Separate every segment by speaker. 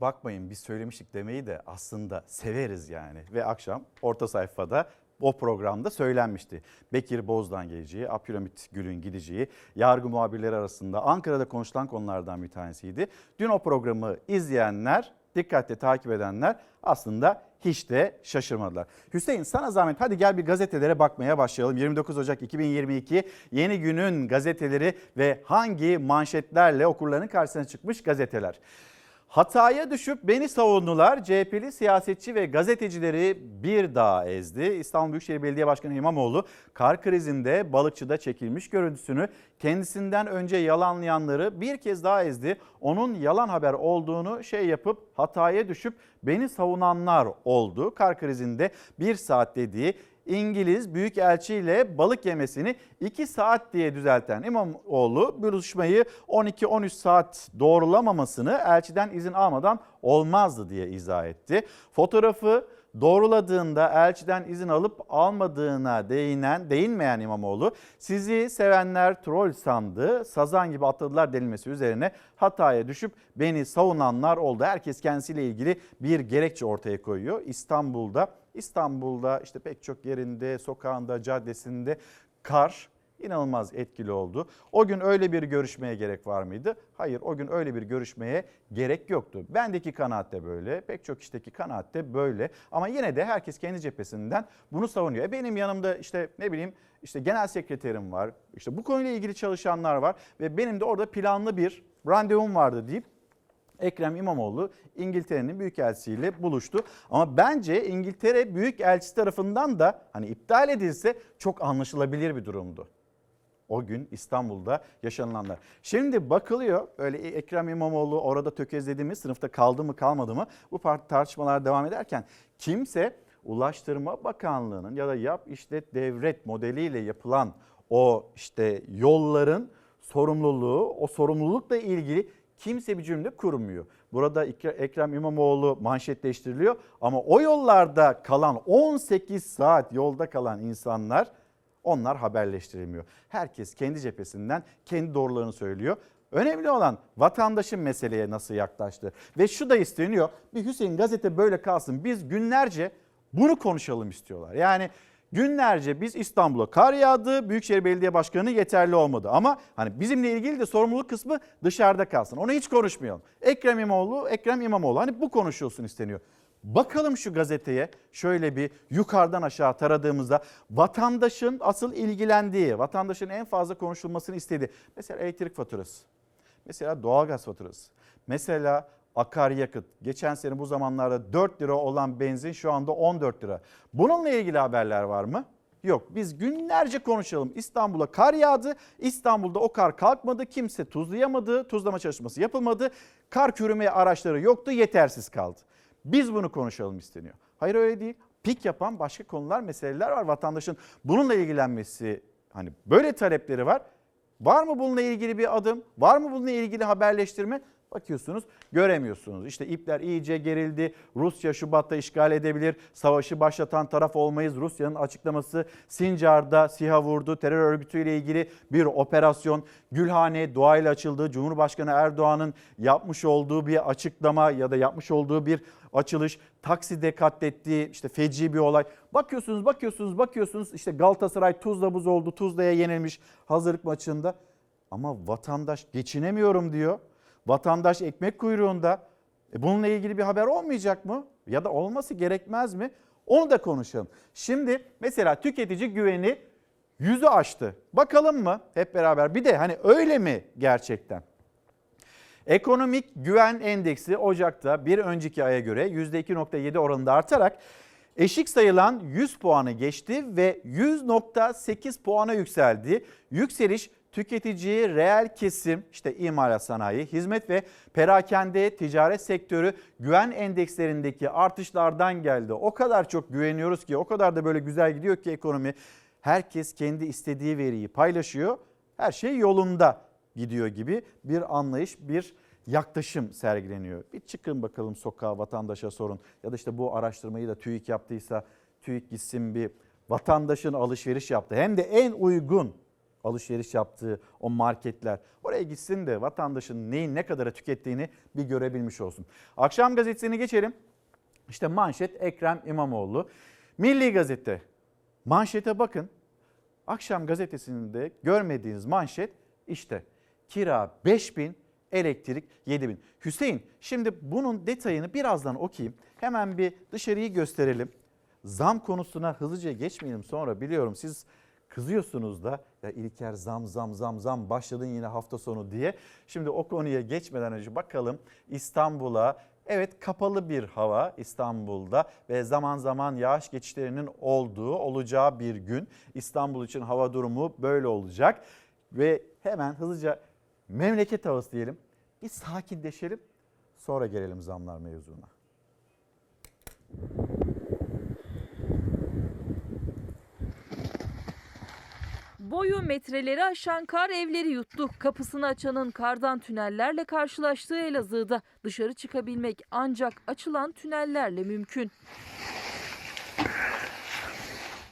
Speaker 1: bakmayın biz söylemiştik demeyi de aslında severiz yani. Ve akşam orta sayfada o programda söylenmişti. Bekir Boz'dan geleceği, Abdülhamit Gül'ün gideceği, yargı muhabirleri arasında Ankara'da konuşulan konulardan bir tanesiydi. Dün o programı izleyenler, dikkatle takip edenler aslında hiç de şaşırmadılar. Hüseyin sana zahmet hadi gel bir gazetelere bakmaya başlayalım. 29 Ocak 2022 yeni günün gazeteleri ve hangi manşetlerle okurların karşısına çıkmış gazeteler. Hataya düşüp beni savundular. CHP'li siyasetçi ve gazetecileri bir daha ezdi. İstanbul Büyükşehir Belediye Başkanı İmamoğlu kar krizinde balıkçıda çekilmiş görüntüsünü kendisinden önce yalanlayanları bir kez daha ezdi. Onun yalan haber olduğunu şey yapıp hataya düşüp beni savunanlar oldu. Kar krizinde bir saat dediği İngiliz Büyükelçi ile balık yemesini 2 saat diye düzelten İmamoğlu buluşmayı 12-13 saat doğrulamamasını elçiden izin almadan olmazdı diye izah etti. Fotoğrafı doğruladığında elçiden izin alıp almadığına değinen, değinmeyen İmamoğlu sizi sevenler troll sandı, sazan gibi atladılar denilmesi üzerine hataya düşüp beni savunanlar oldu. Herkes kendisiyle ilgili bir gerekçe ortaya koyuyor. İstanbul'da İstanbul'da işte pek çok yerinde, sokağında, caddesinde kar inanılmaz etkili oldu. O gün öyle bir görüşmeye gerek var mıydı? Hayır o gün öyle bir görüşmeye gerek yoktu. Bendeki kanaat de böyle, pek çok kişideki kanaat de böyle. Ama yine de herkes kendi cephesinden bunu savunuyor. E benim yanımda işte ne bileyim işte genel sekreterim var, işte bu konuyla ilgili çalışanlar var ve benim de orada planlı bir randevum vardı deyip Ekrem İmamoğlu İngiltere'nin büyükelçisiyle buluştu. Ama bence İngiltere büyükelçisi tarafından da hani iptal edilse çok anlaşılabilir bir durumdu. O gün İstanbul'da yaşanılanlar. Şimdi bakılıyor öyle Ekrem İmamoğlu orada tökezledi mi sınıfta kaldı mı kalmadı mı bu tartışmalar devam ederken kimse Ulaştırma Bakanlığı'nın ya da yap işlet devret modeliyle yapılan o işte yolların sorumluluğu o sorumlulukla ilgili kimse bir cümle kurmuyor. Burada Ekrem İmamoğlu manşetleştiriliyor ama o yollarda kalan 18 saat yolda kalan insanlar onlar haberleştirilmiyor. Herkes kendi cephesinden kendi doğrularını söylüyor. Önemli olan vatandaşın meseleye nasıl yaklaştı. Ve şu da isteniyor. Bir Hüseyin gazete böyle kalsın. Biz günlerce bunu konuşalım istiyorlar. Yani Günlerce biz İstanbul'a kar yağdı. Büyükşehir Belediye Başkanı yeterli olmadı. Ama hani bizimle ilgili de sorumluluk kısmı dışarıda kalsın. Onu hiç konuşmayalım. Ekrem İmamoğlu, Ekrem İmamoğlu hani bu konuşulsun isteniyor. Bakalım şu gazeteye şöyle bir yukarıdan aşağı taradığımızda vatandaşın asıl ilgilendiği, vatandaşın en fazla konuşulmasını istediği mesela elektrik faturası, mesela doğalgaz faturası, mesela akaryakıt. Geçen sene bu zamanlarda 4 lira olan benzin şu anda 14 lira. Bununla ilgili haberler var mı? Yok biz günlerce konuşalım. İstanbul'a kar yağdı. İstanbul'da o kar kalkmadı. Kimse tuzlayamadı. Tuzlama çalışması yapılmadı. Kar kürüme araçları yoktu. Yetersiz kaldı. Biz bunu konuşalım isteniyor. Hayır öyle değil. Pik yapan başka konular, meseleler var. Vatandaşın bununla ilgilenmesi hani böyle talepleri var. Var mı bununla ilgili bir adım? Var mı bununla ilgili haberleştirme? Bakıyorsunuz göremiyorsunuz. İşte ipler iyice gerildi. Rusya Şubat'ta işgal edebilir. Savaşı başlatan taraf olmayız. Rusya'nın açıklaması Sincar'da SİHA vurdu. Terör örgütüyle ilgili bir operasyon. Gülhane doğayla açıldı. Cumhurbaşkanı Erdoğan'ın yapmış olduğu bir açıklama ya da yapmış olduğu bir açılış. Takside katlettiği işte feci bir olay. Bakıyorsunuz bakıyorsunuz bakıyorsunuz işte Galatasaray Tuzla buz oldu. Tuzla'ya yenilmiş hazırlık maçında. Ama vatandaş geçinemiyorum diyor. Vatandaş ekmek kuyruğunda. E bununla ilgili bir haber olmayacak mı? Ya da olması gerekmez mi? Onu da konuşalım. Şimdi mesela tüketici güveni yüzü aştı. Bakalım mı hep beraber? Bir de hani öyle mi gerçekten? Ekonomik güven endeksi Ocak'ta bir önceki aya göre %2.7 oranında artarak eşik sayılan 100 puanı geçti ve 100.8 puana yükseldi. Yükseliş tüketici, reel kesim, işte imalat sanayi, hizmet ve perakende ticaret sektörü güven endekslerindeki artışlardan geldi. O kadar çok güveniyoruz ki, o kadar da böyle güzel gidiyor ki ekonomi. Herkes kendi istediği veriyi paylaşıyor. Her şey yolunda gidiyor gibi bir anlayış, bir yaklaşım sergileniyor. Bir çıkın bakalım sokağa vatandaşa sorun. Ya da işte bu araştırmayı da TÜİK yaptıysa TÜİK gitsin bir vatandaşın alışveriş yaptı. Hem de en uygun alışveriş yaptığı o marketler oraya gitsin de vatandaşın neyin ne kadara tükettiğini bir görebilmiş olsun. Akşam gazetesine geçelim. İşte manşet Ekrem İmamoğlu. Milli Gazete. Manşete bakın. Akşam gazetesinde görmediğiniz manşet işte kira 5000, elektrik 7000. Hüseyin şimdi bunun detayını birazdan okuyayım. Hemen bir dışarıyı gösterelim. Zam konusuna hızlıca geçmeyelim sonra biliyorum siz kızıyorsunuz da ya İlker zam zam zam zam başladın yine hafta sonu diye. Şimdi o konuya geçmeden önce bakalım İstanbul'a Evet kapalı bir hava İstanbul'da ve zaman zaman yağış geçişlerinin olduğu olacağı bir gün. İstanbul için hava durumu böyle olacak ve hemen hızlıca memleket havası diyelim. Bir sakinleşelim sonra gelelim zamlar mevzuna.
Speaker 2: Boyu metreleri aşan kar evleri yuttu. Kapısını açanın kardan tünellerle karşılaştığı Elazığ'da dışarı çıkabilmek ancak açılan tünellerle mümkün.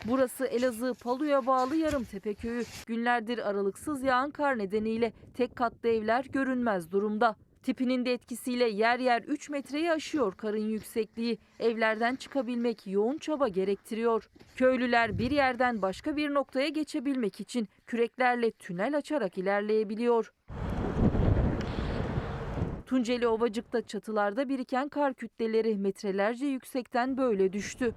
Speaker 2: Burası Elazığ Palu'ya bağlı Yarımtepe köyü. Günlerdir aralıksız yağan kar nedeniyle tek katlı evler görünmez durumda. Tipinin de etkisiyle yer yer 3 metreyi aşıyor karın yüksekliği. Evlerden çıkabilmek yoğun çaba gerektiriyor. Köylüler bir yerden başka bir noktaya geçebilmek için küreklerle tünel açarak ilerleyebiliyor. Tunceli Ovacık'ta çatılarda biriken kar kütleleri metrelerce yüksekten böyle düştü.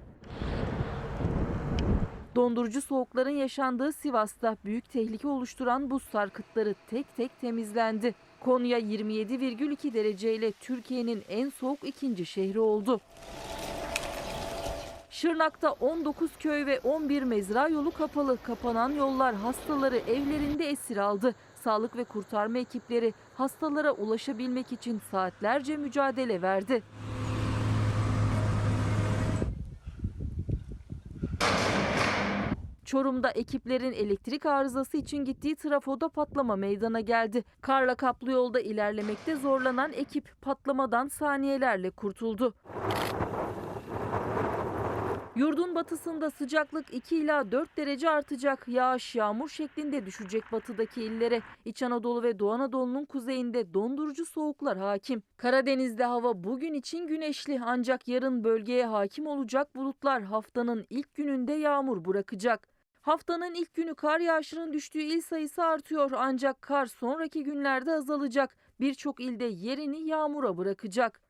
Speaker 2: Dondurucu soğukların yaşandığı Sivas'ta büyük tehlike oluşturan buz sarkıtları tek tek temizlendi. Konya 27,2 dereceyle Türkiye'nin en soğuk ikinci şehri oldu. Şırnak'ta 19 köy ve 11 mezra yolu kapalı. Kapanan yollar hastaları evlerinde esir aldı. Sağlık ve kurtarma ekipleri hastalara ulaşabilmek için saatlerce mücadele verdi. Çorum'da ekiplerin elektrik arızası için gittiği trafoda patlama meydana geldi. Karla kaplı yolda ilerlemekte zorlanan ekip patlamadan saniyelerle kurtuldu. Yurdun batısında sıcaklık 2 ila 4 derece artacak. Yağış yağmur şeklinde düşecek batıdaki illere. İç Anadolu ve Doğu Anadolu'nun kuzeyinde dondurucu soğuklar hakim. Karadeniz'de hava bugün için güneşli ancak yarın bölgeye hakim olacak bulutlar haftanın ilk gününde yağmur bırakacak. Haftanın ilk günü kar yağışının düştüğü il sayısı artıyor ancak kar sonraki günlerde azalacak. Birçok ilde yerini yağmura bırakacak.